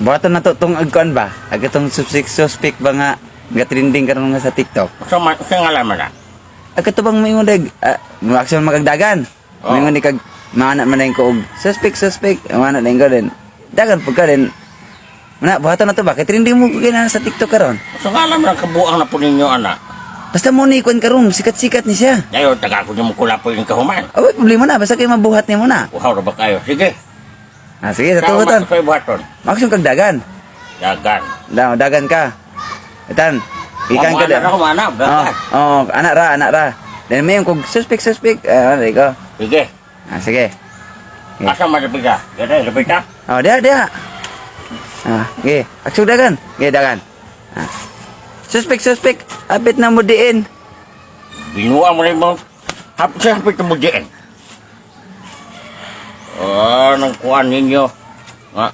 Buhaton na to tong agkuan ba? Aga tong suspect suspect ba nga nga trending karon nga sa TikTok. Sa man, sa ngalaman na. Aga to bang may dag uh, action magagdagan. Oo. May ni kag mana man ko og suspect suspect mana na ko din. Dagan pagka din. Mana buhaton na to ba? Kay trending mo kina sa TikTok karon. Sa ngalaman ang kabuang na po ninyo, anak. Basta mo ni kuan karon sikat-sikat ni siya. Dayo, taga ko mo kulapoy ng kahuman. Away problema na basta kay mabuhat ni mo na. Uhaw na ba kayo? Sige. Ah sige sa kayo buhaton. Action kag dagan. Dagan. Daw dagan ka. Itan. Ikan ka Mamana din. na kumana, Oh, dagan. oh, anak ra, anak ra. Dan may kung suspect, suspect. Ah, uh, ko. Sige. Ah, sige. Okay. Asa malapit ka? Gada, lapit ka? Oh, dia, dia. Ah, okay. Aksyo dagan. Okay, dagan. Ah. Suspect, suspect. Apit na mo diin. Binuha mo rin mo. Hapit sa hapit mo diyan. Oh, araw ng kuan ninyo. Nga.